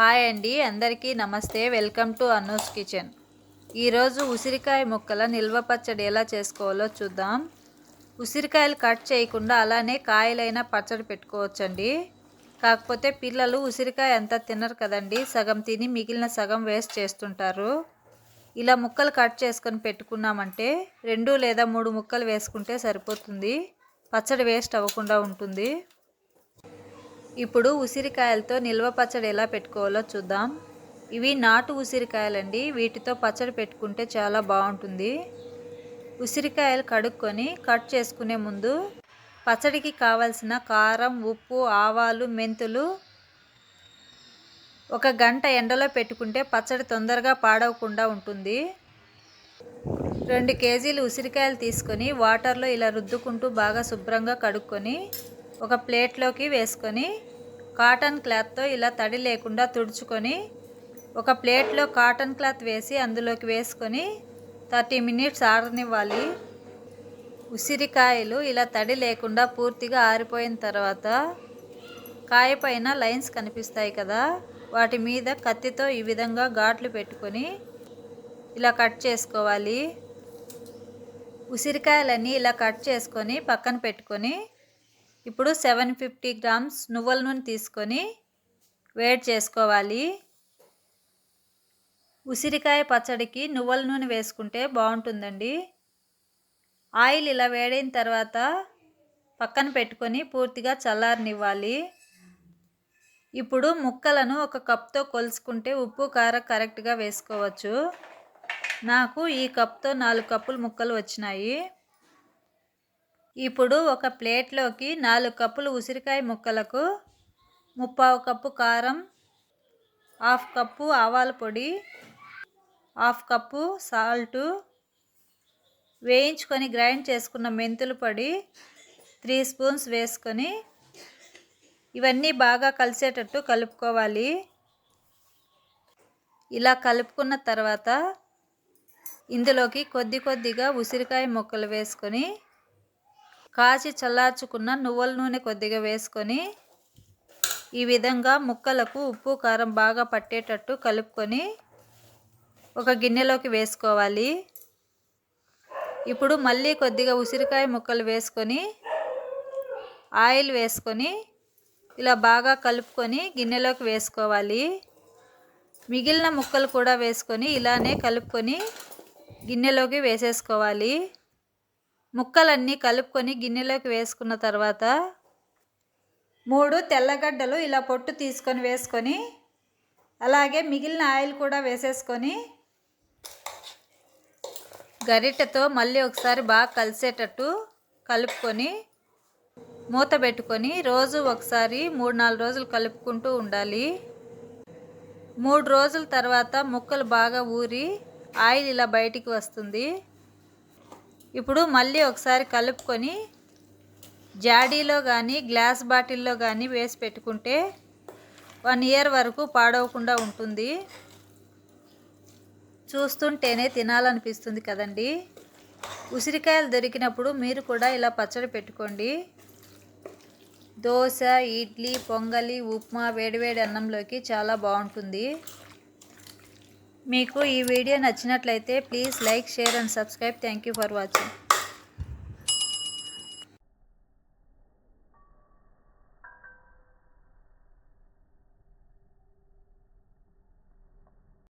Hi అండి అందరికీ నమస్తే. Welcome to Anu's kitchen. ఈరోజు ఉసిరికాయ ముక్కల నిల్వ పచ్చడి ఎలా చేసుకోవాలో చూద్దాం. ఉసిరికాయలు కట్ చేయకుండా అలానే కాయలైన పచ్చడి పెట్టుకోవచ్చండి. కాకపోతే పిల్లలు ఉసిరికాయ అంతా తినరు కదండి సగం తిని మిగిలిన సగం వేస్ట్ చేస్తుంటారు. ఇలా ముక్కలు కట్ చేసుకొని పెట్టుకున్నామంటే రెండు లేదా మూడు ముక్కలు వేసుకుంటే సరిపోతుంది. పచ్చడి వేస్ట్ అవ్వకుండా ఉంటుంది. ఇప్పుడు ఉసిరికాయలతో నిల్వ పచ్చడి ఎలా పెట్టుకోవాలో చూద్దాం. ఇవి నాటు ఉసిరికాయలండి. వీటితో పచ్చడి పెట్టుకుంటే చాలా బాగుంటుంది. ఉసిరికాయలు కడుక్కొని కట్ చేసుకునే ముందు పచ్చడికి కావలసిన కారం ఉప్పు ఆవాలు మెంతులు ఒక గంట ఎండలో పెట్టుకుంటే పచ్చడి తొందరగా పాడవకుండా ఉంటుంది. రెండు కేజీలు ఉసిరికాయలు తీసుకొని వాటర్లో ఇలా రుద్దుకుంటూ బాగా శుభ్రంగా కడుక్కొని ఒక ప్లేట్లోకి వేసుకొని కాటన్ క్లాత్తో ఇలా తడి లేకుండా తుడుచుకొని ఒక ప్లేట్లో కాటన్ క్లాత్ వేసి అందులోకి వేసుకొని థర్టీ మినిట్స్ ఆరనివ్వాలి. ఉసిరికాయలు ఇలా తడి లేకుండా పూర్తిగా ఆరిపోయిన తర్వాత కాయ పైన లైన్స్ కనిపిస్తాయి కదా వాటి మీద కత్తితో ఈ విధంగా ఘాట్లు పెట్టుకొని ఇలా కట్ చేసుకోవాలి. ఉసిరికాయలన్నీ ఇలా కట్ చేసుకొని పక్కన పెట్టుకొని ఇప్పుడు సెవెన్ ఫిఫ్టీ గ్రామ్స్ నువ్వుల నూనె తీసుకొని వేడి చేసుకోవాలి. ఉసిరికాయ పచ్చడికి నువ్వుల నూనె వేసుకుంటే బాగుంటుందండి. ఆయిల్ ఇలా వేడైన తర్వాత పక్కన పెట్టుకొని పూర్తిగా చల్లారనివ్వాలి. ఇప్పుడు ముక్కలను ఒక కప్తో కొలుసుకుంటే ఉప్పు కారం కరెక్ట్గా వేసుకోవచ్చు. నాకు ఈ కప్తో నాలుగు కప్పులు ముక్కలు వచ్చినాయి. ఇప్పుడు ఒక ప్లేట్లోకి నాలుగు కప్పులు ఉసిరికాయ ముక్కలకు ముప్పావు కప్పు కారం హాఫ్ కప్పు ఆవాల పొడి హాఫ్ కప్పు సాల్టు వేయించుకొని గ్రైండ్ చేసుకున్న మెంతుల పొడి త్రీ స్పూన్స్ వేసుకొని ఇవన్నీ బాగా కలిసేటట్టు కలుపుకోవాలి. ఇలా కలుపుకున్న తర్వాత ఇందులోకి కొద్ది కొద్దిగా ఉసిరికాయ ముక్కలు వేసుకొని కాచి చల్లార్చుకున్న నువ్వుల నూనె కొద్దిగా వేసుకొని ఈ విధంగా ముక్కలకు ఉప్పు కారం బాగా పట్టేటట్టు కలుపుకొని ఒక గిన్నెలోకి వేసుకోవాలి. ఇప్పుడు మళ్ళీ కొద్దిగా ఉసిరికాయ ముక్కలు వేసుకొని ఆయిల్ వేసుకొని ఇలా బాగా కలుపుకొని గిన్నెలోకి వేసుకోవాలి. మిగిలిన ముక్కలు కూడా వేసుకొని ఇలానే కలుపుకొని గిన్నెలోకి వేసేసుకోవాలి. ముక్కలన్నీ కలుపుకొని గిన్నెలోకి వేసుకున్న తర్వాత మూడు తెల్లగడ్డలు ఇలా పొట్టు తీసుకొని వేసుకొని అలాగే మిగిలిన ఆయిల్ కూడా వేసేసుకొని గరిటెతో మళ్ళీ ఒకసారి బాగా కలిసేటట్టు కలుపుకొని మూత పెట్టుకొని రోజు ఒకసారి మూడు నాలుగు రోజులు కలుపుకుంటూ ఉండాలి. మూడు రోజుల తర్వాత ముక్కలు బాగా ఊరి ఆయిల్ ఇలా బయటికి వస్తుంది. ఇప్పుడు మళ్ళీ ఒకసారి కలుపుకొని జాడీలో కానీ గ్లాస్ బాటిల్లో కానీ వేసి పెట్టుకుంటే వన్ ఇయర్ వరకు పాడవకుండా ఉంటుంది. చూస్తుంటేనే తినాలనిపిస్తుంది కదండి. ఉసిరికాయలు దొరికినప్పుడు మీరు కూడా ఇలా పచ్చడి పెట్టుకోండి. దోశ ఇడ్లీ పొంగలి ఉప్మా వేడివేడి అన్నంలోకి చాలా బాగుంటుంది. మీకు ఈ వీడియో నచ్చినట్లయితే please like share and subscribe. Thank you for watching